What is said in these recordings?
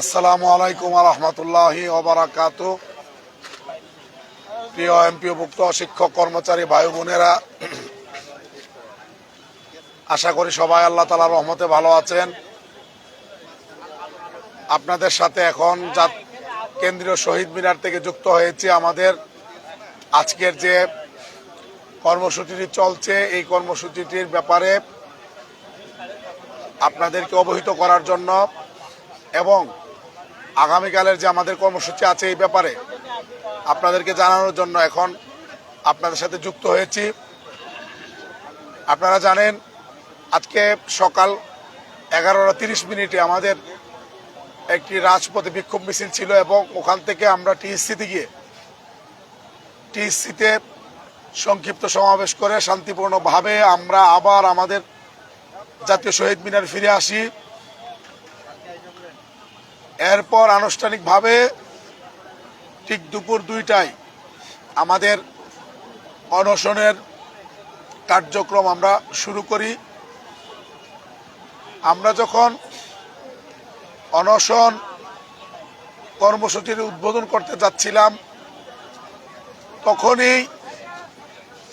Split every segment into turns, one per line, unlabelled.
আসসালামু আলাইকুম রহমতুল্লাহ ওবরাকাত প্রিয় এমপিওভুক্ত শিক্ষক কর্মচারী ভাই বোনেরা, আশা করি সবাই আল্লাহ তালা রহমতে ভালো আছেন। আপনাদের সাথে এখন কেন্দ্রীয় শহীদ মিনার থেকে যুক্ত হয়েছে আমাদের। আজকের যে কর্মসূচিটি চলছে, এই কর্মসূচিটির ব্যাপারে আপনাদেরকে অবহিত করার জন্য এবং আগামীকালের যে আমাদের কর্মসূচি আছে এই ব্যাপারে আপনাদেরকে জানানোর জন্য এখন আপনাদের সাথে যুক্ত হয়েছি। আপনারা জানেন, আজকে সকাল এগারোটা তিরিশ মিনিটে আমাদের একটি রাজপথে বিক্ষোভ মিছিল ছিল এবং ওখান থেকে আমরা টিএসসিতে গিয়ে, টিএসসিতে সংক্ষিপ্ত সমাবেশ করে শান্তিপূর্ণভাবে আমরা আবার আমাদের জাতীয় শহীদ মিনার ফিরে আসি। এরপর আনুষ্ঠানিকভাবে ঠিক দুপুর দুইটায় আমাদের অনশনের কার্যক্রম আমরা শুরু করি। আমরা যখন অনশন কর্মসূচির উদ্বোধন করতে যাচ্ছিলাম, তখনই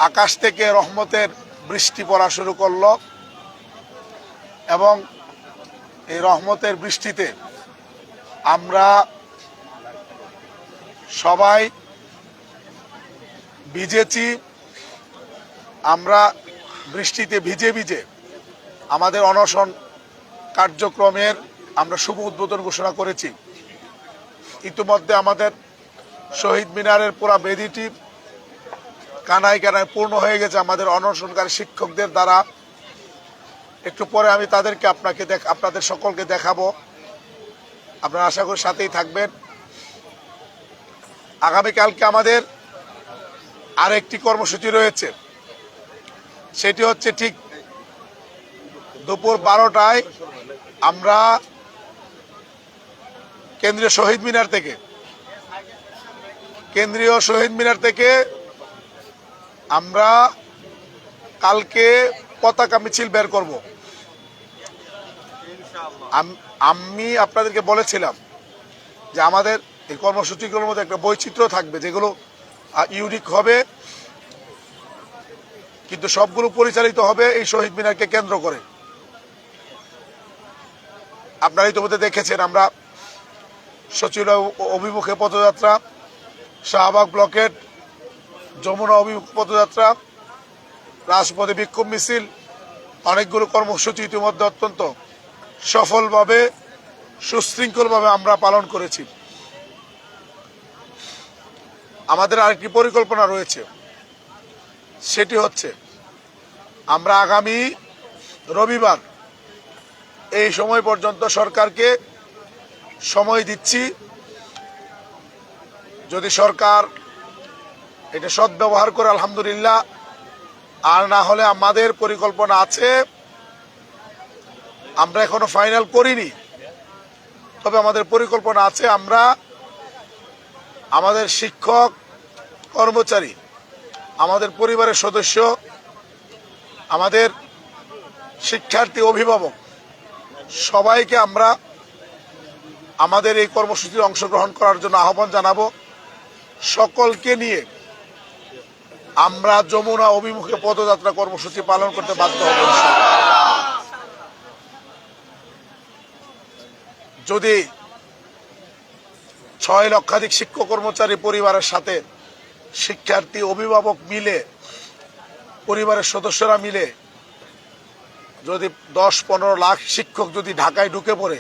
আকাশ থেকে রহমতের বৃষ্টি পড়া শুরু করল। এবং এই রহমতের বৃষ্টিতে আমরা সবাই ভিজেছি, আমরা বৃষ্টিতে ভিজে ভিজে আমাদের অনশন কার্যক্রমের আমরা শুভ উদ্বোধন ঘোষণা করেছি। ইতিমধ্যে আমাদের শহীদ মিনারের পুরা বেদিটি কানায় কানায় পূর্ণ হয়ে গেছে। আমাদের অনশনকারী শিক্ষকদের দ্বারা একটু পরে আমি তাদেরকে আপনাকে দেখ, আপনাদের সকলকে দেখাবো। আপনারা আশা করি সাথেই থাকবেন। আগামীকালকে আমাদের আরেকটি কর্মসূচি রয়েছে। সেটি হচ্ছে ঠিক দুপুর বারোটায় আমরা কেন্দ্রীয় শহীদ মিনার থেকে, কেন্দ্রীয় শহীদ মিনার থেকে আমরা কালকে পতাকা মিছিল বের করব। আম- আপনাদেরকে বলেছিলাম যে আমাদের এই কর্মসূচিগুলোর মধ্যে একটা বৈচিত্র্য থাকবে, যেগুলো ইউনিক হবে, কিন্তু সবগুলো পরিচালিত হবে এই শহীদ মিনারকে কেন্দ্র করে। আপনারা ইতিমধ্যে দেখেছেন আমরা সচিবালয় অভিমুখে পদযাত্রা শাহবাগ ব্লকেট যমুনা অভিমুখ পদযাত্রা রাজপথে বিক্ষোভ মিছিল, অনেকগুলো কর্মসূচি ইতিমধ্যে অত্যন্ত সফলভাবে, সুশৃঙ্খলভাবে আমরা পালন করেছি। আমাদের আরেকটি পরিকল্পনা রয়েছে। সেটি হচ্ছে, আমরা আগামী রবিবার এই সময় পর্যন্ত সরকারকে সময় দিচ্ছি। যদি সরকার এটা সদ্ব্যবহার করে, আলহামদুলিল্লাহ, আর না হলে আমাদের পরিকল্পনা আছে আমরা এখনও ফাইনাল করিনি। তবে আমাদের পরিকল্পনা আছে, আমরা আমাদের শিক্ষক, কর্মচারী, আমাদের পরিবারের সদস্য, আমাদের শিক্ষার্থী, অভিভাবক, সবাইকে আমরা আমাদের এই কর্মসূচির অংশগ্রহণ করার জন্য আহ্বান জানাব। সকলকে নিয়ে আমরা যমুনা অভিমুখে পদযাত্রা কর্মসূচি পালন করতে বাধ্য হব। যদি ছয় লক্ষাধিক শিক্ষক কর্মচারী পরিবারের সাথে শিক্ষার্থী, অভিভাবক মিলে, পরিবারের সদস্যরা মিলে যদি দশ, পনেরো লাখ শিক্ষক যদি ঢাকায় ঢুকে পড়ে,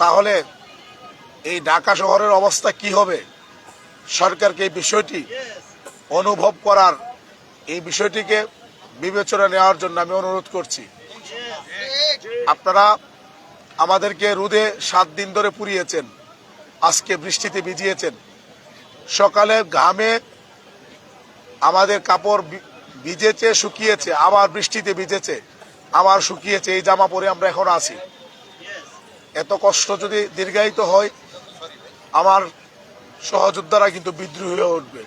তাহলে এই ঢাকা শহরের অবস্থা কি হবে? সরকারকে এই বিষয়টি অনুভব করার, এই বিষয়টিকে বিবেচনা নেওয়ার জন্য আমি অনুরোধ করছি। আপনারা আমাদেরকে রোদে সাত দিন ধরে পুড়িয়েছেন। আজকে বৃষ্টিতে ভিজিয়েছেন। সকালে ঘামে আমাদের কাপড় ভিজেছে, শুকিয়েছে, আবার বৃষ্টিতে ভিজেছে, আবার শুকিয়েছে, এই জামা পরে আমরা এখন আছি। এত কষ্ট যদি দীর্ঘায়িত হয়, আমার সহযোদ্ধারা কিন্তু বিদ্রোহী হয়ে উঠবে।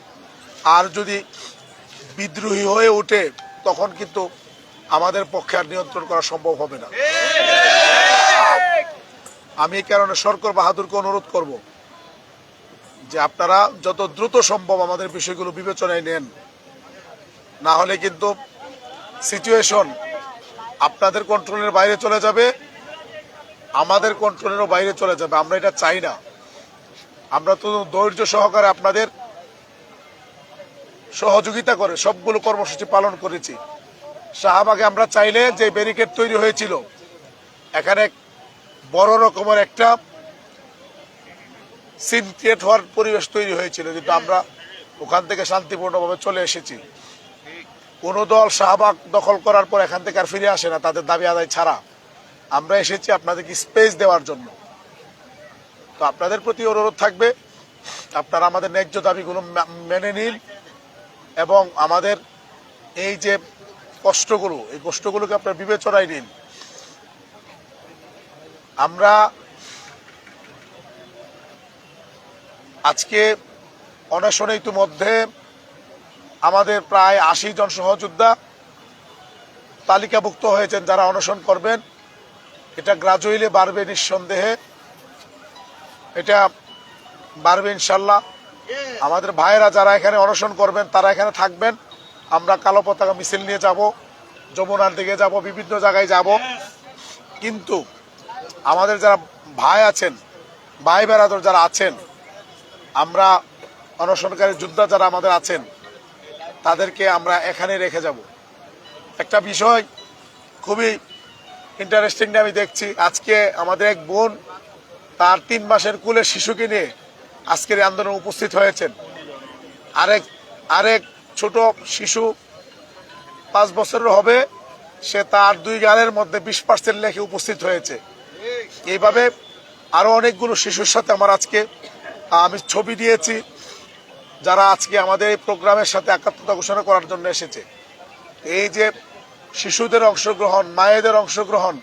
আর যদি বিদ্রোহী হয়ে ওঠে, তখন কিন্তু আমাদের পক্ষে আর নিয়ন্ত্রণ করা সম্ভব হবে না। আমি এই কারণে সরকার বাহাদুরকে অনুরোধ করব যে আপনারা যত দ্রুত সম্ভব আমাদের বিষয়গুলো বিবেচনায় নেন। না হলে কিন্তু সিচুয়েশন আপনাদের কন্ট্রোলের বাইরে চলে যাবে, আমাদের কন্ট্রোলেরও বাইরে চলে যাবে। আমরা এটা চাই না। আমরা তো ধৈর্য সহকারে আপনাদের সহযোগিতা করে সবগুলো কর্মসূচি পালন করেছি। শাহবাগে আমরা চাইলে যে ব্যারিকেড তৈরি হয়েছিল, এখানে বড় রকমের একটা সিন ক্রিয়েট হওয়ার পরিবেশ তৈরি হয়েছিল, কিন্তু আমরা ওখান থেকে শান্তিপূর্ণভাবে চলে এসেছি। কোন দল শাহবাগ দখল করার পর এখান থেকে আর ফিরে আসে না, তাদের দাবি আদায় ছাড়া। আমরা এসেছি আপনাদেরকে স্পেস দেওয়ার জন্য। তো আপনাদের প্রতি অনুরোধ থাকবে, আপনারা আমাদের ন্যায্য দাবিগুলো মেনে নিন এবং আমাদের এই যে কষ্টগুলো, এই কষ্টগুলোকে আপনার বিবেচনায় নিন। আমরা আজকে অনশনে ইতিমধ্যে আমাদের প্রায় আশি জন সহযোদ্ধা তালিকাভুক্ত হয়েছেন যারা অনশন করবেন। এটা গ্রাজুয়ালি বাড়বে নিঃসন্দেহে। এটা বাড়বে ইনশাল্লাহ। আমাদের ভাইয়েরা যারা এখানে অনশন করবেন, তারা এখানে থাকবেন। আমরা কালো পতাকা মিছিল নিয়ে যাব, যমুনার দিকে যাব, বিভিন্ন জায়গায় যাব। কিন্তু আমাদের যারা ভাই আছেন, ভাই বেড়াদর যারা আছেন, আমরা অনশনকারী যোদ্ধা যারা আমাদের আছেন, তাদেরকে আমরা এখানে রেখে যাব। একটা বিষয় খুবই ইন্টারেস্টিং আমি দেখছি। আজকে আমাদের এক বোন তার তিন মাসের কুলে শিশুকে নিয়ে আজকের আন্দোলনে উপস্থিত হয়েছেন। আরেক আরেক ছোট শিশু পাঁচ বছরের হবে, সে তার দুই গালের মধ্যে বিশ পার্সেন্ট লেখে উপস্থিত হয়েছে। এইভাবে আরও অনেকগুলো শিশুর সাথে আমার আজকে আমি ছবি দিয়েছি, যারা আজকে আমাদের এই প্রোগ্রামের সাথে একাত্মতা ঘোষণা করার জন্য এসেছে। এই যে শিশুদের অংশগ্রহণ, মায়েদের অংশগ্রহণ,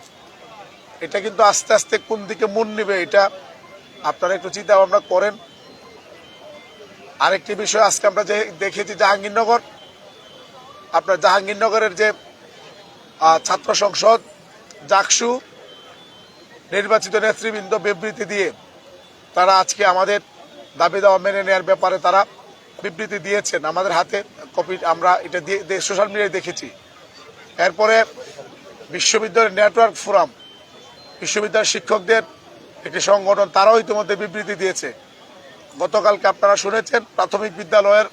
এটা কিন্তু আস্তে আস্তে কোন দিকে মন নিবে, এটা আপনারা একটু চিন্তা ভাবনা করেন। আরেকটি বিষয়, আজকে আমরা যে দেখেছি জাহাঙ্গীরনগর, আপনার জাহাঙ্গীরনগরের যে ছাত্র সংসদ জাকসু নির্বাচিত নেতৃবৃন্দ বিবৃতি দিয়ে তারা আজকে আমাদের দাবি দাওয়া মেনে নেওয়ার ব্যাপারে তারা বিবৃতি দিয়েছেন। আমাদের হাতে কপি আমরা এটা দিয়ে সোশ্যাল মিডিয়ায় দেখেছি। এরপরে বিশ্ববিদ্যালয়ের নেটওয়ার্ক ফোরাম, বিশ্ববিদ্যালয়ের শিক্ষকদের একটি সংগঠন, তারাও ইতিমধ্যে বিবৃতি দিয়েছে। গতকালকে আপনারা শুনেছেন, প্রাথমিক বিদ্যালয়ের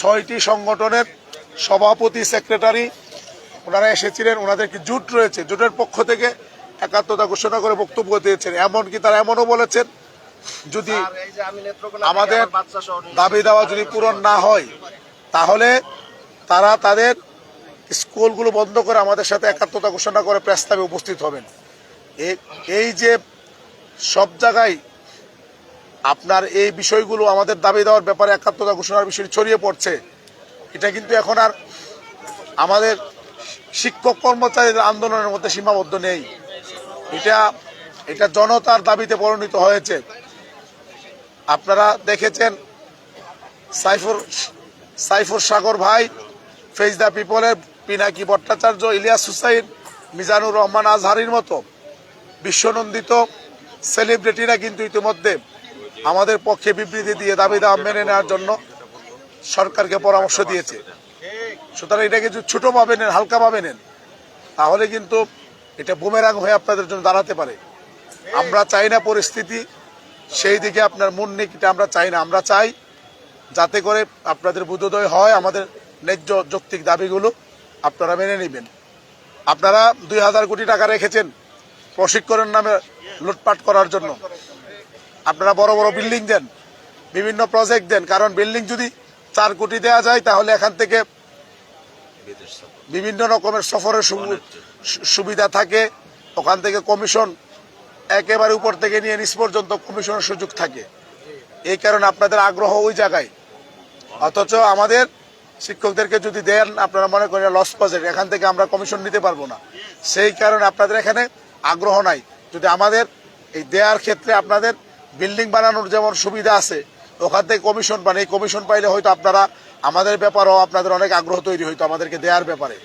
ছয়টি সংগঠনের সভাপতি, সেক্রেটারি ওনারা এসেছিলেন। ওনাদের কি জুট রয়েছে। জুটের পক্ষ থেকে একাত্মতা ঘোষণা করে বক্তব্য দিয়েছেন। এমনকি তারা এমনও বলেছেন যদি আমাদের দাবি দেওয়া যদি পূরণ না হয় তাহলে তারা তাদের স্কুলগুলো বন্ধ করে আমাদের সাথে একাত্মতা ঘোষণা করে প্রস্তাবে উপস্থিত হবেন। এই যে সব জায়গায় আপনার এই বিষয়গুলো আমাদের দাবি দেওয়ার ব্যাপারে একাত্মতা ঘোষণার বিষয় ছড়িয়ে পড়ছে এটা কিন্তু এখন আর আমাদের শিক্ষক কর্মচারীদের আন্দোলনের মধ্যে সীমাবদ্ধ নেই। এটা এটা জনতার দাবিতে পরিণত হয়েছে। আপনারা দেখেছেন, সাইফুর সাইফুর সাগর ভাই ফেজ দ্য পিপলের, পিনাকি ভট্টাচার্য, ইলিয়াস হুসাইন, মিজানুর রহমান আজহারির মতো বিশ্বনন্দিত সেলিব্রিটিরা কিন্তু ইতিমধ্যে আমাদের পক্ষে বিবৃতি দিয়ে দাবি দাওয়া মেনে নেওয়ার জন্য সরকারকে পরামর্শ দিয়েছে। সুতরাং এটাকে যদি ছোট ভাবে নেন হালকা ভাবে নেন, তাহলে কিন্তু এটা বুমেরাং হয়ে আপনাদের জন্য দাঁড়াতে পারে। আমরা চাই না পরিস্থিতি সেই দিকে আপনার মন নেই আমরা চাই না। আমরা চাই যাতে করে আপনাদের বুদ্ধোদয় হয় আমাদের ন্যায্য যৌক্তিক দাবিগুলো আপনারা মেনে নেবেন। আপনারা দুই হাজার কোটি টাকা রেখেছেন প্রশিক্ষণের নামে লুটপাট করার জন্য। আপনারা বড় বড় বিল্ডিং দেন, বিভিন্ন প্রজেক্ট দেন। কারণ বিল্ডিং যদি চার কোটি দেওয়া যায় তাহলে এখান থেকে বিভিন্ন রকমের সফরের সুবিধা থাকে ওখান থেকে কমিশন একেবারে উপর থেকে নিয়ে নিচ পর্যন্ত কমিশনের সুযোগ থাকে। এই কারণে আপনাদের আগ্রহ ওই জায়গায়। অথচ আমাদের শিক্ষকদেরকে যদি দেন আপনারা মনে করেন লস প্রজেক্ট এখান থেকে আমরা কমিশন নিতে পারব না। সেই কারণে আপনাদের এখানে আগ্রহ নাই। যদি আমাদের এই দেওয়ার ক্ষেত্রে আপনাদের বিল্ডিং বানানোর যেমন সুবিধা আছে ওখান থেকে কমিশন পান। এই কমিশন পাইলে হয়তো আপনারা আমাদের ব্যাপারেও আপনাদের অনেক আগ্রহ তৈরি হইতো, আমাদেরকে দেওয়ার ব্যাপারে।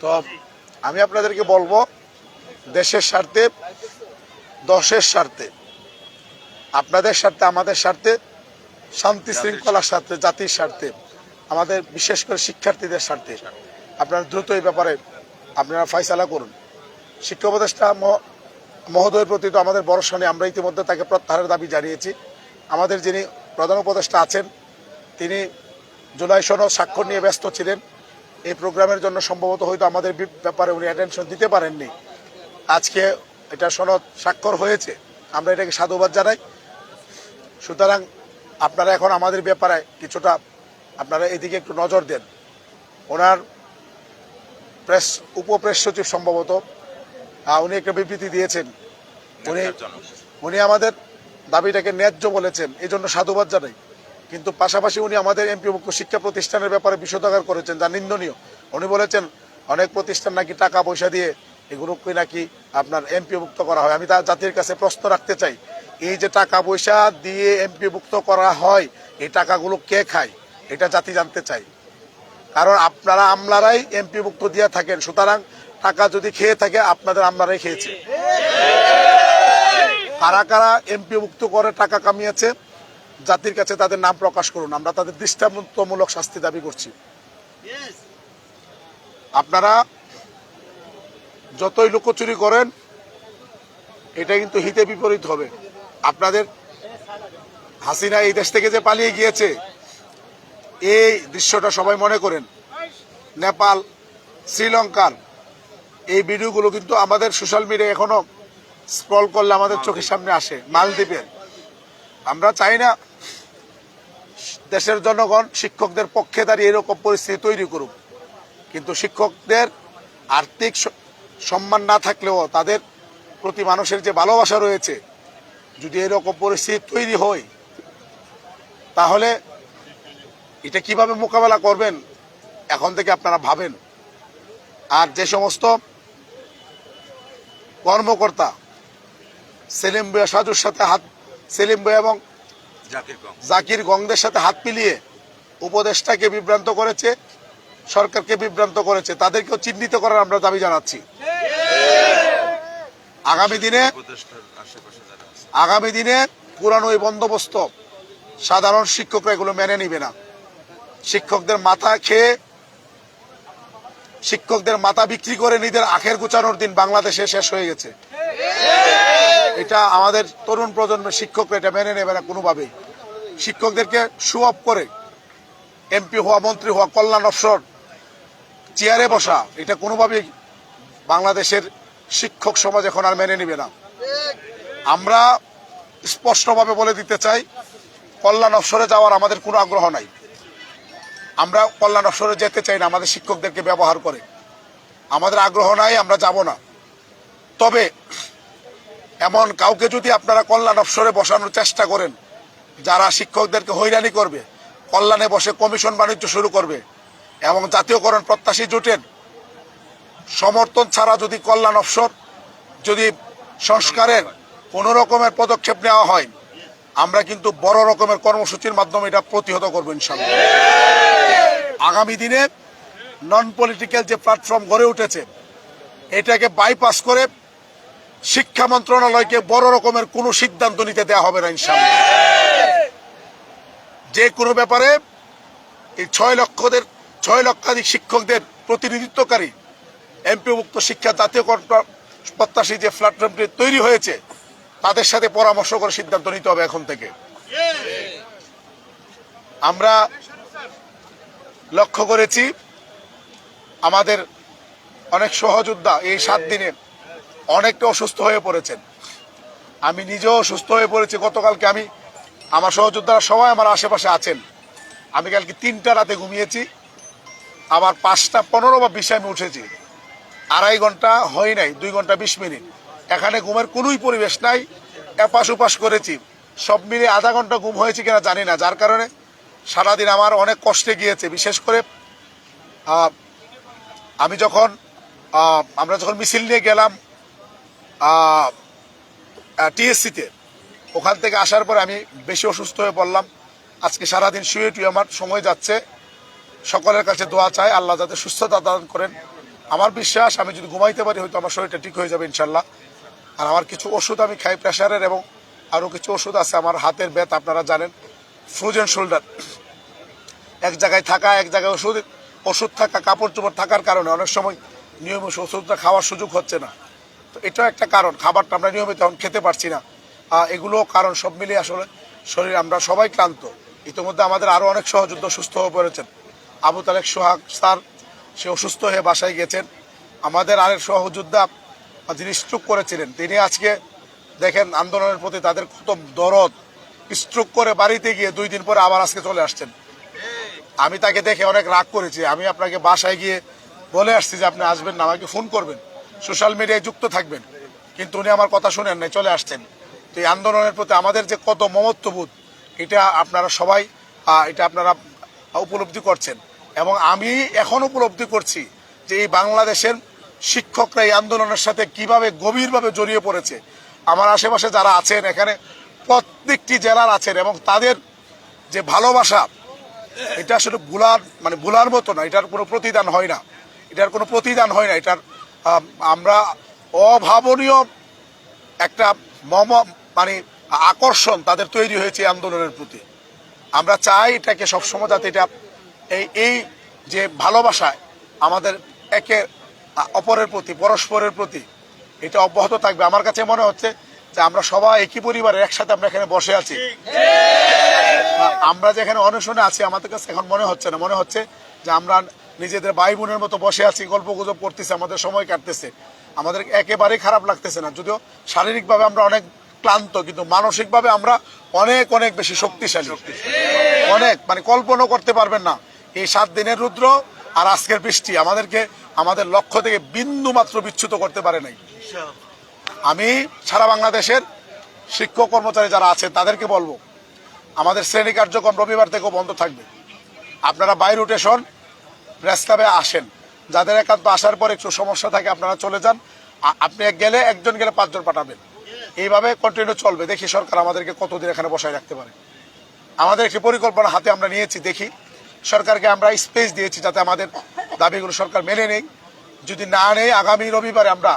তো আমি আপনাদেরকে বলব, দেশের স্বার্থে, দশের স্বার্থে, আপনাদের স্বার্থে, আমাদের স্বার্থে, শান্তি শৃঙ্খলার স্বার্থে, জাতির স্বার্থে, আমাদের বিশেষ করে শিক্ষার্থীদের স্বার্থে, আপনারা দ্রুত এই ব্যাপারে আপনারা ফয়সালা করুন। শিক্ষা উপদেষ্টা মহ- মহোদয়ের প্রতি তো আমাদের ভরসা নেই, আমরা ইতিমধ্যে তাকে প্রত্যাহারের দাবি জানিয়েছি। আমাদের যিনি প্রধান উপদেষ্টা আছেন তিনি জুলাই সনদ স্বাক্ষর নিয়ে ব্যস্ত ছিলেন। এই প্রোগ্রামের জন্য সম্ভবত হয়তো আমাদের ব্যাপারে উনি অ্যাটেনশন দিতে পারেননি। আজকে এটা সনদ স্বাক্ষর হয়েছে। আমরা এটাকে সাধুবাদ জানাই। সুতরাং আপনারা এখন আমাদের ব্যাপারে কিছুটা আপনারা এদিকে একটু নজর দেন। ওনার প্রেস উপপ্রেস সচিব সম্ভবত উনি একটা বিবৃতি দিয়েছেন। উনি উনি আমাদের দাবিটাকে ন্যায্য বলেছেন এই জন্য সাধুবাদ জানাই। কিন্তু পাশাপাশি উনি আমাদের এমপি এমপিভুক্ত শিক্ষা প্রতিষ্ঠানের ব্যাপারে বিষোদাগার করেছেন, যা নিন্দনীয়। উনি বলেছেন, অনেক প্রতিষ্ঠান নাকি টাকা পয়সা দিয়ে এগুলোকে নাকি আপনার এমপি এমপিভুক্ত করা হয়। আমি তার জাতির কাছে প্রশ্ন রাখতে চাই, এই যে টাকা পয়সা দিয়ে এমপিভুক্ত করা হয়, এই টাকাগুলো কে খায়? এটা জাতি জানতে চাই। কারণ আপনারা আমলারাই এমপি এমপিভুক্ত দিয়ে থাকেন, সুতরাং টাকা যদি খেয়ে থাকে, আপনাদের আমলারাই খেয়েছে। কারা কারা এমপিভুক্ত করে টাকা কামিয়েছে, জাতির কাছে তাদের নাম প্রকাশ করুন। আমরা তাদের দৃষ্টান্তমূলক শাস্তি দাবি করছি। আপনারা যতই লুকোচুরি করেন, এটা কিন্তু হিতে বিপরীত হবে। আপনাদের হাসিনা এই দেশ থেকে যে পালিয়ে গিয়েছে, এই দৃশ্যটা সবাই মনে করেন। নেপাল, শ্রীলঙ্কার এই ভিডিওগুলো কিন্তু আমাদের সোশ্যাল মিডিয়া এখনও স্ক্রল করলে আমাদের চোখের সামনে আসে মালদ্বীপের আমরা চাই না দেশের জনগণ, শিক্ষকদের পক্ষে দাঁড়িয়ে এরকম পরিস্থিতি তৈরি করুক। কিন্তু শিক্ষকদের আর্থিক সম্মান না থাকলেও তাদের প্রতি মানুষের যে ভালোবাসা রয়েছে, যদি এরকম পরিস্থিতি তৈরি হয়, তাহলে এটা কীভাবে মোকাবেলা করবেন, এখন থেকে আপনারা ভাবেন। আর যে সমস্ত কর্মকর্তা সেলিম বয়া সাজুর সাথে হাত সেলিম বয়া এবং
জাকির কম
জাকির গংদের সাথে হাত মিলিয়ে উপদেষ্টাকে বিভ্রান্ত করেছে সরকারকে বিভ্রান্ত করেছে তাদেরকেও চিহ্নিত করার আমরা দাবি জানাচ্ছি। আগামী দিনে আগামী দিনে পুরানো এই বন্দোবস্ত সাধারণ শিক্ষকরা এগুলো মেনে নিবে না। শিক্ষকদের মাথা খেয়ে শিক্ষকদের মাথা বিক্রি করে নিজের আখের গুছানোর দিন বাংলাদেশে শেষ হয়ে গেছে। এটা আমাদের তরুণ প্রজন্মের শিক্ষকরা এটা মেনে নেবে না কোনোভাবেই। শিক্ষকদেরকে শু অফ করে এমপি হওয়া, মন্ত্রী হওয়া, কল্যাণ অফসর চেয়ারে বসা, এটা কোনোভাবেই বাংলাদেশের শিক্ষক সমাজ এখন আর মেনে নেবে না। আমরা স্পষ্টভাবে বলে দিতে চাই, কল্যাণ অফসরে যাওয়ার আমাদের কোনো আগ্রহ নাই। আমরা কল্যাণ অফসরে যেতে চাই না, আমাদের শিক্ষকদেরকে ব্যবহার করে। আমাদের আগ্রহ নাই, আমরা যাব না। তবে এমন কাউকে যদি আপনারা কল্যাণ অফসরে বসানোর চেষ্টা করেন, যারা শিক্ষকদেরকে হয়রানি করবে, কল্যাণে বসে কমিশন বাণিজ্য শুরু করবে এবং জাতীয়করণ প্রত্যাশী জোটের সমর্থন ছাড়া যদি কল্যাণ অফসর যদি সংস্কারের কোন রকমের পদক্ষেপ নেওয়া হয়, আমরা কিন্তু বড় রকমের কর্মসূচির মাধ্যমে এটা প্রতিহত করব ইনশাল্লাহ। আগামী দিনে নন পলিটিক্যাল যে প্ল্যাটফর্ম গড়ে উঠেছে, এটাকে বাইপাস করে শিক্ষা মন্ত্রণালয়কে বড় রকমের কোনো সিদ্ধান্ত নিতে দেওয়া হবে না ইনশাল্লাহ যে কোনো ব্যাপারে এই ছয় লক্ষদের, ছয় লক্ষাধিক শিক্ষকদের প্রতিনিধিত্বকারী এমপিভুক্ত শিক্ষা জাতীয় প্রত্যাশী যে প্ল্যাটফর্মটি তৈরি হয়েছে, তাদের সাথে পরামর্শ করে সিদ্ধান্ত নিতে হবে এখন থেকে। আমরা লক্ষ্য করেছি, আমাদের অনেক সহযোদ্ধা এই সাত দিনে অনেকটা অসুস্থ হয়ে পড়েছেন। আমি নিজেও অসুস্থ হয়ে পড়েছি। গতকালকে আমি আমার সহযোদ্ধারা সবাই আমার আশেপাশে আছেন। আমি কালকে তিনটা রাতে ঘুমিয়েছি। আবার পাঁচটা পনেরো বা বিশে আমি উঠেছি। আড়াই ঘণ্টা হয় নাই, দুই ঘণ্টা বিশ মিনিট। এখানে ঘুমের কোনোই পরিবেশ নাই। এপাশ উপাস করেছি। সব মিলে আধা ঘণ্টা ঘুম হয়েছে কিনা জানি না। যার কারণে সারাদিন আমার অনেক কষ্টে গিয়েছে। বিশেষ করে আমি যখন আমরা যখন মিছিল নিয়ে গেলাম টিএসসিতে। ওখান থেকে আসার পরে আমি বেশি অসুস্থ হয়ে পড়লাম। আজকে সারাদিন শুয়ে টুয়ে আমার সময় যাচ্ছে। সকলের কাছে দোয়া চাই, আল্লাহ যাতে সুস্থতা দান করেন। আমার বিশ্বাস, আমি যদি ঘুমাইতে পারি, হয়তো আমার শরীরটা ঠিক হয়ে যাবে, ইনশাল্লাহ। আর আমার কিছু ওষুধ আমি খাই প্রেশারের এবং আরও কিছু ওষুধ আছে আমার হাতের ব্যথ, আপনারা জানেন। Frozen shoulder. এক জায়গায় থাকা, এক জায়গায় ওষুধ ওষুধ থাকা, কাপড় চোপড় থাকার কারণে অনেক সময় নিয়মিত ওষুধটা খাওয়ার সুযোগ হচ্ছে না। তো এটাও একটা কারণ। খাবারটা আমরা নিয়মিত এখন খেতে পারছি না। এগুলো কারণ সব মিলিয়ে আসলে শরীর, আমরা সবাই ক্লান্ত। ইতিমধ্যে আমাদের আরও অনেক সহযুদ্ধ সুস্থ হয়ে পড়েছেন। আবু তালেক সোহাগ স্যার, সে অসুস্থ হয়ে বাসায় গেছেন। আমাদের আরেক সহযোদ্ধা যিনি স্ট্রোক করেছিলেন, তিনি আজকে দেখেন আন্দোলনের প্রতি তাদের কত দরদ। স্ট্রোক করে বাড়িতে গিয়ে দুই দিন পরে আবার আজকে চলে আসছেন। আমি তাকে দেখে অনেক রাগ করেছি। আমি আপনাকে বাসায় গিয়ে বলে আসছি যে আপনি আসবেন না, আমাকে ফোন করবেন। সোশ্যাল মিডিয়ায় যুক্ত থাকবেন। কিন্তু উনি আমার কথা শুনেন নাই, চলে আসছেন। তো এই আন্দোলনের প্রতি আমাদের যে কত মমত্ববোধ, এটা আপনারা সবাই এটা আপনারা উপলব্ধি করছেন। এবং আমি এখন উপলব্ধি করছি যে এই বাংলাদেশের শিক্ষকরা এই আন্দোলনের সাথে কীভাবে গভীরভাবে জড়িয়ে পড়েছে। আমার আশেপাশে যারা আছেন, এখানে প্রত্যেকটি জেলার আছেন এবং তাদের যে ভালোবাসা, এটা আসলে ভুলার মানে ভুলার মতো না, এটার কোনো প্রতিদান হয় না। এটার কোনো প্রতিদান হয় না, এটার আমরা অভাবনীয় একটা মম মানে আকর্ষণ তাদের তৈরি হয়েছে আন্দোলনের প্রতি। আমরা চাই এটাকে সবসময় যাতে এটা এই এই যে ভালোবাসায় আমাদের একে অপরের প্রতি, পরস্পরের প্রতি, এটা অব্যাহত থাকবে। আমার কাছে মনে হচ্ছে যে আমরা সবাই একই পরিবারের একসাথে আমরা এখানে বসে আছি। আমরা যেখানে অনশনে আছি, আমাদের কাছে এখন মনে হচ্ছে না। মনে হচ্ছে যে আমরা নিজেদের ভাই বোনের মতো বসে আছি, গল্প গুজব করতেছি, আমাদের সময় কাটতেছে। আমাদের একেবারেই খারাপ লাগতেছে না। যদিও শারীরিকভাবে আমরা অনেক ক্লান্ত, কিন্তু মানসিকভাবে আমরা অনেক অনেক বেশি শক্তিশালী। অনেক মানে কল্পনা করতে পারবেন না। এই সাত দিনের রুদ্র আর আজকের বৃষ্টি আমাদেরকে আমাদের লক্ষ্য থেকে বিন্দু মাত্র বিচ্যুত করতে পারে নাই। আমি সারা বাংলাদেশের শিক্ষক কর্মচারী যারা আছেন তাদেরকে বলব, আমাদের শ্রেণি কার্যক্রম রবিবার থেকেও বন্ধ থাকবে। আপনারা বাই রুটেশন প্রেস আসেন। যাদের একান্ত আসার পর একটু সমস্যা থাকে, আপনারা চলে যান। আপনি গেলে একজন গেলে পাঁচজন পাঠাবেন। এইভাবে কন্টিনিউ চলবে। দেখি সরকার আমাদেরকে কতদিন এখানে বসায় রাখতে পারে। আমাদের একটি পরিকল্পনা হাতে আমরা নিয়েছি, দেখি। সরকারকে আমরা স্পেস দিয়েছি যাতে আমাদের দাবিগুলো সরকার মেনে নেই। যদি না নেই আগামী রবিবারে আমরা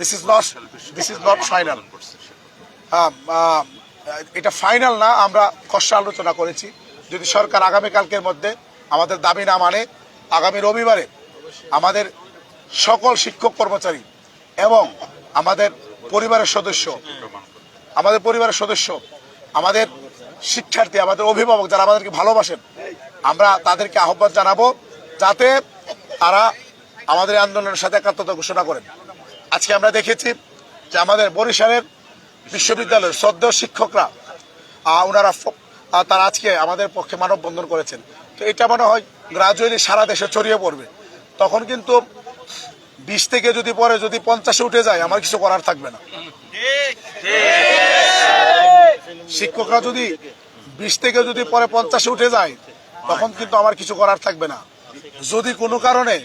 this is not this is not final এটা ফাইনাল না, আমরা খসড়া আলোচনা করেছি। যদি সরকার আগামীকালকের মধ্যে আমাদের দাবি না মানে আগামী রবিবারে আমাদের সকল শিক্ষক কর্মচারী এবং আমাদের পরিবারের সদস্য, আমাদের পরিবারের সদস্য, আমাদের শিক্ষার্থী, আমাদের অভিভাবক যারা আমাদেরকে ভালোবাসেন, আমরা তাদেরকে আহ্বান জানাব যাতে তারা আমাদের আন্দোলনের সাথে একাত্মতা ঘোষণা করেন। আজকে আমরা দেখেছি যে আমাদের বরিশালের বিশ্ববিদ্যালয়ের শ্রদ্ধেয় শিক্ষকরা ওনারা তারা আজকে আমাদের পক্ষে মানববন্ধন করেছেন। তো এটা মনে হয় গ্রাজুয়ালি সারা দেশে ছড়িয়ে পড়বে। তখন কিন্তু বিশ থেকে যদি পরে যদি পঞ্চাশে উঠে যায়, আমার কিছু করার থাকবে না। শিক্ষকরা যদি বিশ থেকে যদি পরে পঞ্চাশে উঠে যায়, তখন কিন্তু আমার কিছু করার থাকবে না। যদি কোনো কারণে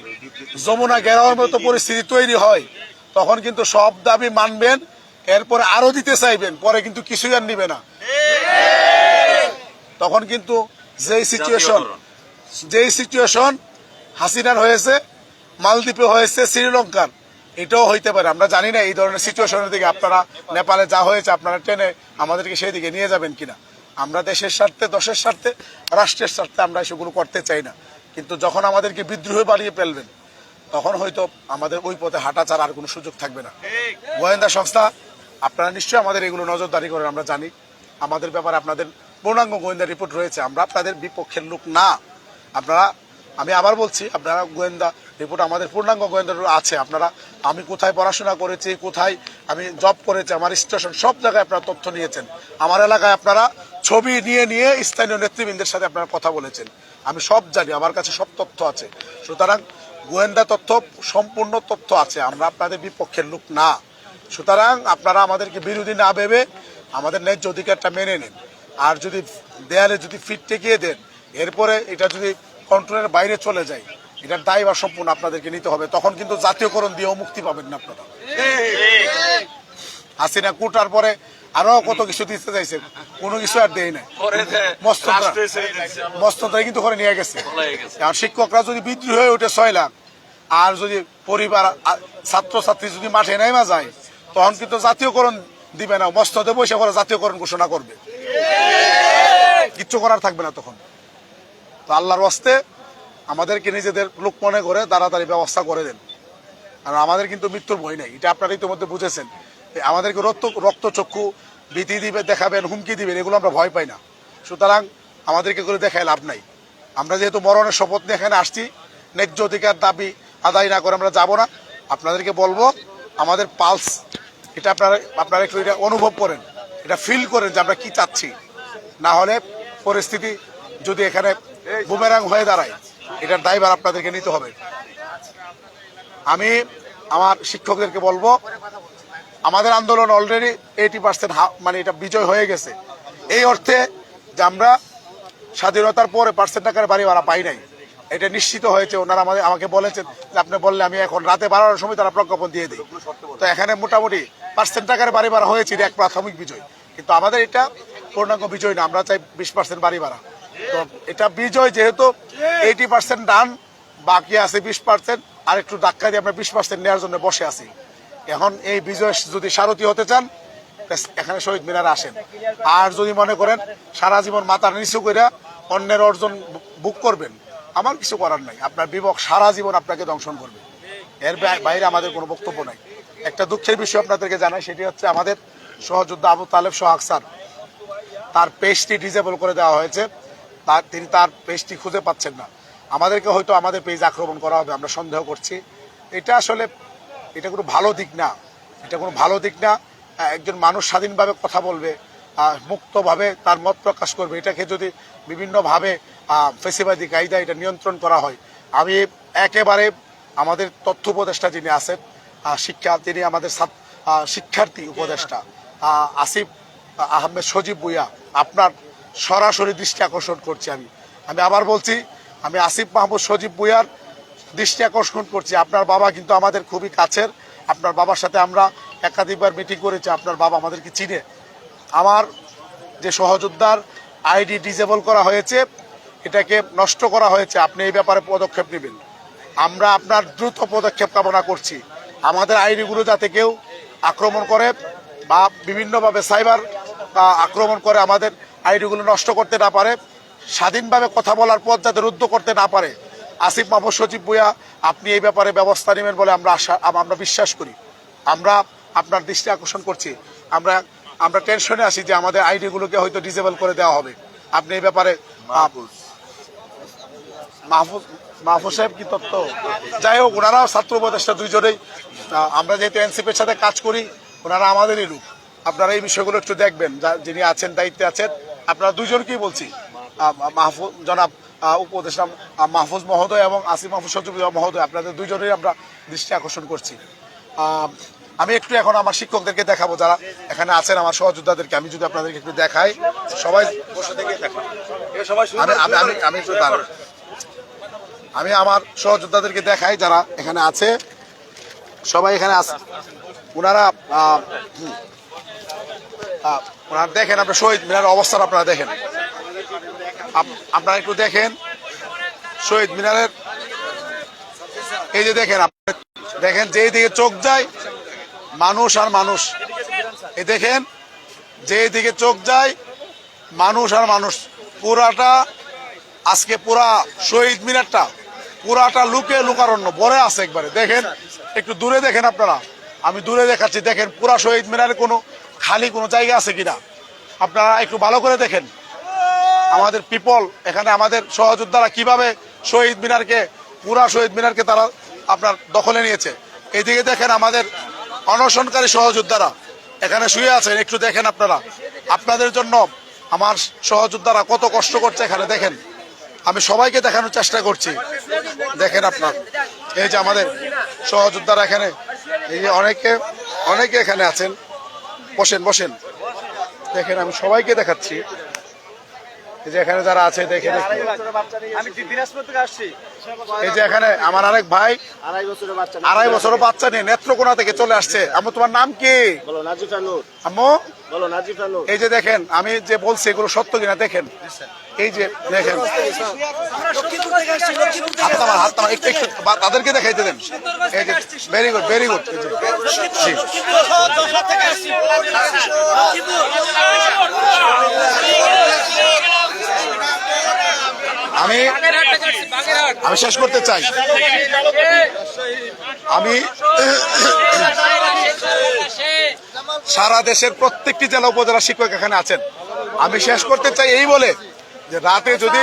যমুনা গেরাওয়ের মতো পরিস্থিতি তৈরি হয়, তখন কিন্তু সব দাবি মানবেন, এরপরে আরও দিতে চাইবেন, পরে কিন্তু কিছুই আর নিবে না। তখন কিন্তু যেই সিচুয়েশন যেই সিচুয়েশন হাসিনার হয়েছে, মালদ্বীপে হয়েছে, শ্রীলঙ্কার, এটাও হইতে পারে। আমরা জানি না এই ধরনের সিচুয়েশনের দিকে আপনারা, নেপালে যা হয়েছে, আপনারা ট্রেনে আমাদেরকে সেই দিকে নিয়ে যাবেন কিনা। আমরা দেশের স্বার্থে, দশের স্বার্থে, রাষ্ট্রের স্বার্থে আমরা সেগুলো করতে চাই না। কিন্তু যখন আমাদেরকে বিদ্রোহ বাড়িয়ে ফেলবেন, তখন হয়তো আমাদের ওই পথে হাঁটা ছাড়া আর কোনো সুযোগ থাকবে না। গোয়েন্দা সংস্থা, আপনারা নিশ্চয়ই আমাদের এগুলো নজরদারি করেন, আমরা জানি। আমাদের ব্যাপারে আপনাদের পূর্ণাঙ্গ গোয়েন্দা রিপোর্ট রয়েছে। আমরা আপনাদের বিপক্ষের লোক না। আপনারা, আমি আবার বলছি, আপনারা গোয়েন্দা রিপোর্ট আমাদের পূর্ণাঙ্গ গোয়েন্দা আছে। আপনারা, আমি কোথায় পড়াশোনা করেছি, কোথায় আমি জব করেছি, আমার স্টেশন সব জায়গায় আপনারা তথ্য নিয়েছেন। আমার এলাকায় আপনারা ছবি নিয়ে নিয়ে স্থানীয় নেতৃবৃন্দের সাথে আপনারা কথা বলেছেন। আমি সব জানি, আমার কাছে সব তথ্য আছে। সুতরাং গোয়েন্দা তথ্য, সম্পূর্ণ তথ্য আছে, আমরা আপনাদের বিপক্ষের লোক না। সুতরাং আপনারা আমাদেরকে বিরোধী না ভেবে আমাদের ন্যায্য অধিকারটা মেনে নিন। আর যদি দেয়ালে যদি ফিট টেকিয়ে দেন এরপরে এটা যদি কন্ট্রোলের বাইরে চলে যায় এটার দায় বা সম্পূর্ণ আপনাদেরকে নিতে হবে। তখন কিন্তু জাতীয়করণ দিয়েও মুক্তি পাবেন না আপনারা। হাসিনা কুটার পরে আরও কত কিছু দিতে চাইছে কোনো কিছু আর দেয় নাই। মস্তন্ত্র মস্তন্ত্র কিন্তু করে নিয়ে গেছে। আর শিক্ষকরা যদি বিদ্রোহ হয়ে ওঠে ছয় লাখ আর যদি পরিবার ছাত্র ছাত্রী যদি মাঠে নেমা যায় তখন কিন্তু জাতীয়করণ দিবে না। মস্তদে বসে করে জাতীয়করণ ঘোষণা করবে। কিচ্ছু করার থাকবে না তখন। তো আল্লাহর ওয়াস্তে আমাদেরকে নিজেদের লোক মনে করে তাড়াতাড়ি ব্যবস্থা করে দেন। আর আমাদের কিন্তু মৃত্যুর ভয় নেই। এটা আপনারা ইতিমধ্যে বুঝেছেন। আমাদেরকে রক্ত, রক্তচক্ষু, ভীতি দিবে, দেখাবেন, হুমকি দিবেন, এগুলো আমরা ভয় পাই না। সুতরাং আমাদেরকে করে দেখায় লাভ নাই। আমরা যেহেতু মরণের শপথ নিয়ে এখানে আসছি, ন্যায্য অধিকার দাবি আদায় না করে আমরা যাব না। আপনাদেরকে বলব, আমাদের পালস, এটা আপনারা আপনারা একটু এটা অনুভব করেন। এটা ফিল করেন যে আমরা কি চাচ্ছি। না হলে পরিস্থিতি যদি এখানে বুমেরাং হয়ে দাঁড়ায় এটার দায়ভার আপনাদেরকে নিতে হবে। আমি আমার শিক্ষকদেরকে বলব, আমাদের আন্দোলন অলরেডি এইটি পার্সেন্ট মানে এটা বিজয় হয়ে গেছে। এই অর্থে যে আমরা স্বাধীনতার পরে পার্সেন্ট টাকার বাড়ি ভাড়া পাই নাই, এটা নিশ্চিত হয়েছে। ওনারা আমাদের আমাকে বলেছেন যে আপনি বললে আমি এখন রাতে বাড়ানোর সময় তারা প্রজ্ঞাপন দিয়ে দিই। তো এখানে মোটামুটি পার্সেন্ট টাকার বাড়ি ভাড়া হয়েছে এক প্রাথমিক বিজয়। কিন্তু আমাদের এটা পূর্ণাঙ্গ বিজয় না, আমরা চাই বিশ পার্সেন্ট বাড়ি ভাড়া তো এটা বিজয় যেহেতু এইটি পার্সেন্ট ডান বাকি আছে বিশ পার্সেন্ট আর একটু ধাক্কা দিয়ে আমরা বিশ পার্সেন্ট নেওয়ার জন্য বসে আছি। এখন এই বিজয় যদি সারথি হতে চান এখানে শহীদ মিনার আসেন। আর যদি মনে করেন সারা জীবন মাথার নিচু করে অন্যের অর্জন বুক করবেন, আমার কিছু করার নাই। আপনার বিবক সারা জীবন আপনাকে দংশন করবে। এর বাইরে আমাদের কোনো বক্তব্য নাই। একটা দুঃখের বিষয় আপনাদেরকে জানাই, সেটি হচ্ছে আমাদের সহযোদ্ধা আবু তালেব সোহাগ স্যার, তার পেজটি ডিজেবল করে দেওয়া হয়েছে। তার তিনি তার পেজটি খুঁজে পাচ্ছেন না। আমাদেরকে হয়তো আমাদের পেজ আক্রমণ করা হবে, আমরা সন্দেহ করছি। এটা আসলে, এটা কোনো ভালো দিক না। এটা কোনো ভালো দিক না। একজন মানুষ স্বাধীনভাবে কথা বলবে মুক্তভাবে তার মত প্রকাশ করবে। এটাকে যদি বিভিন্নভাবে ফেসিবাদী কায়দা এটা নিয়ন্ত্রণ করা হয়, আমি একেবারে আমাদের তথ্য উপদেষ্টা যিনি আছেন শিক্ষা, তিনি আমাদের শিক্ষার্থী উপদেষ্টা আসিফ আহমেদ সজীব ভুইয়া, আপনার সরাসরি দৃষ্টি আকর্ষণ করছি আমি। আমি আবার বলছি, আমি আসিফ মাহমুদ সজীব ভুইয়ার দৃষ্টি আকর্ষণ করছি। আপনার বাবা কিন্তু আমাদের খুবই কাছের। আপনার বাবার সাথে আমরা একাধিকবার মিটিং করেছি, আপনার বাবা আমাদেরকে চিনে। আমার যে সহযোদ্ধার আইডি ডিজেবল করা হয়েছে, এটাকে নষ্ট করা হয়েছে, আপনি এই ব্যাপারে পদক্ষেপ নেবেন। আমরা আপনার দ্রুত পদক্ষেপ কামনা করছি। আমাদের আইডিগুলো যাতে কেউ আক্রমণ করে বা বিভিন্নভাবে সাইবার আক্রমণ করে আমাদের আইডিগুলো নষ্ট করতে না পারে স্বাধীনভাবে কথা বলার পথ যাতে রুদ্ধ করতে না পারে। আসিফ মাহমুদ সচিব ভুইয়া আপনি এই ব্যাপারে ব্যবস্থা নেবেন বলে আমরা আশা আমরা বিশ্বাস করি। আমরা আপনার দৃষ্টি আকর্ষণ করছি। আমরা আমরা টেনশনে আছি যে আমাদের আইডিগুলোকে হয়তো ডিসেবল করে দেওয়া হবে। আপনি এই ব্যাপারে মাহফুজ। মাহফুজ সাহেব কি তত্ত্ব? যাই হোক ওনারাও ছাত্র উপদেষ্টা দুইজনেই। আমরা যেহেতু এনসিপির সাথে কাজ করি ওনারা আমাদেরই লোক আপনারা এই বিষয়গুলো একটু দেখবেন যা- যিনি আছেন দায়িত্বে আছেন আপনারা দুজনকেই বলছি। মাহফুজ জনাব উপদেষ্টা মাহফুজ মহোদয় এবং আসিফ মাহফুজ সচিব মহোদয় আপনাদের দুইজনেই আমরা দৃষ্টি আকর্ষণ করছি। আমি একটু এখন আমার শিক্ষকদেরকে দেখাবো যারা এখানে আছেন আমার সহযোদ্ধাদেরকে। আমি যদি আপনাদেরকে একটু দেখাই সবাই বসে থেকে আমি আমি আমি আমি একটু আমি আমার সহযোদ্ধাদেরকে দেখাই যারা এখানে আছে। সবাই এখানে আছে ওনারা ওনারা দেখেন আপনার শহীদ মিনার অবস্থান আপনারা দেখেন। আপ- আপনারা একটু দেখেন, শহীদ মিনারের এই যে দেখেন দেখেন, যেই দিকে চোখ যায়, মানুষ আর মানুষ। এই দেখেন, যেই দিকে চোখ যায়, মানুষ আর মানুষ। পুরাটা আজকে পুরা শহীদ মিনারটা, পুরাটা লুকে লুকারণ্য বড় আছে একবারে। দেখেন, একটু দূরে দেখেন আপনারা। আমি দূরে দেখাচ্ছি, দেখেন, পুরা শহীদ মিনারে কোনো খালি কোনো জায়গা আছে কিনা? আপনারা একটু ভালো করে দেখেন। আমাদের পিপল এখানে আমাদের সহযোদ্ধারা কীভাবে শহীদ মিনারকে, পুরা শহীদ মিনারকে তারা আপনার দখলে নিয়েছে। এদিকে দেখেন আমাদের অনশনকারী সহযোদ্ধারা, এখানে শুয়ে আছেন, একটু দেখেন আপনারা। আপনাদের জন্য আমার সহযোদ্ধারা কত কষ্ট করছে এখানে, দেখেন। আমি সবাইকে দেখানোর চেষ্টা করছি। দেখেন আপনার, এই যে আমাদের সহযোদ্ধারা এখানে, এই যে অনেকে অনেকে এখানে আছেন। বসেন বসেন। দেখেন আমি সবাইকে দেখাচ্ছি। যে এখানে যারা আছে দেখে
আমি
এই যে এখানে আমার আরেক ভাই
আড়াই বছরের বাচ্চা
বছর বাচ্চা নিয়ে নেত্রকোনা থেকে চলে আসছে। আম্মু তোমার নাম কি? আম্মু? এই যে দেখেন আমি যে বলছি এগুলো সত্য কিনা দেখেন। এই যে দেখেন। তাদেরকে দেখাইতে দেন। এই যে ভেরি গুড ভেরি গুড জি। আমি আমি শেষ করতে চাই। আমি সারা দেশের প্রত্যেকটি জেলা উপজেলা শিক্ষক এখানে আছেন। আমি শেষ করতে চাই এই বলে যে রাতে যদি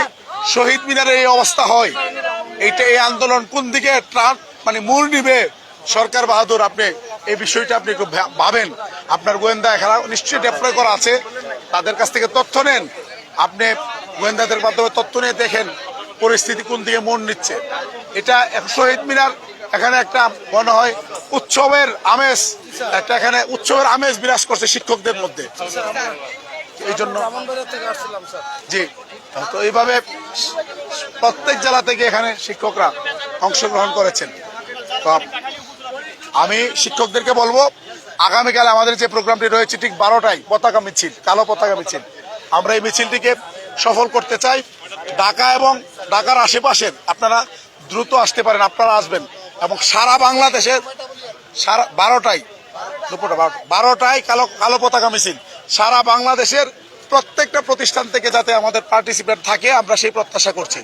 শহীদ মিনারের এই অবস্থা হয়, এইটা এই আন্দোলন কোন দিকে ট্রান মানে মূল নিবে? সরকার বাহাদুর, আপনি এই বিষয়টা আপনি ভাবেন। আপনার গোয়েন্দা এখানে নিশ্চয়ই ডেপ্লয় করা আছে। তাদের কাছ থেকে তথ্য নেন। আপনি গোয়েন্দাদের মাধ্যমে তথ্য নিয়ে দেখেন পরিস্থিতি কোন দিকে মন নিচ্ছে। এটা শহীদ মিনার, এখানে একটা মনে হয় উৎসবের আমেজ, একটা এখানে উৎসবের আমেজ বিরাজ করছে শিক্ষকদের মধ্যে। এই জন্য জি। তো এইভাবে প্রত্যেক জেলা থেকে এখানে শিক্ষকরা অংশগ্রহণ করেছেন। তো আমি শিক্ষকদেরকে বলব, আগামীকাল আমাদের যে প্রোগ্রামটি রয়েছে ঠিক বারোটায়, পতাকা মিছিল, কালো পতাকা মিছিল। আমরা এই মিছিলটিকে সফল করতে চাই। ঢাকা এবং ঢাকার আশেপাশের আপনারা দ্রুত আসতে পারেন, আপনারা আসবেন। এবং সারা বাংলাদেশের সারা বারোটায়, দুপুরটা বারোটা বারোটায় কালো কালো পতাকা মিছিল। সারা বাংলাদেশের প্রত্যেকটা প্রতিষ্ঠান থেকে যাতে আমাদের পার্টিসিপেট থাকে, আমরা সেই প্রত্যাশা করছি।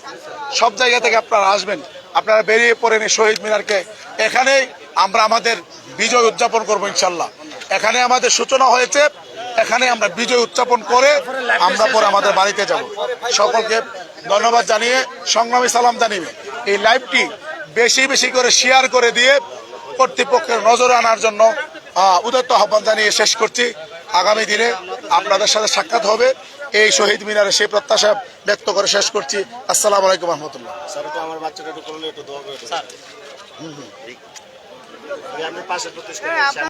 সব জায়গা থেকে আপনারা আসবেন। আপনারা বেরিয়ে পড়েন শহীদ মিনারকে। এখানেই আমরা আমাদের বিজয় উদযাপন করব ইনশাল্লাহ। এখানে আমাদের সূচনা হয়েছে এখানে আমরা বিজয় উদযাপন করে আমরা পরে আমাদের বাড়িতে যাব। সকলকে ধন্যবাদ জানিয়ে সংগ্রামী সালাম জানিয়ে এই লাইভটি বেশি বেশি করে শেয়ার করে দিয়ে কর্তৃপক্ষের নজরে আনার জন্য আহ, উদত্ত আহ্বান জানিয়ে শেষ করছি। আগামী দিনে আপনাদের সাথে সাক্ষাৎ হবে। এই শহীদ মিনারে সেই প্রত্যাশা ব্যক্ত করে শেষ করছি। আসসালাম আলাইকুম রহমতুল্লাহ।
আমার বাচ্চাটা একটু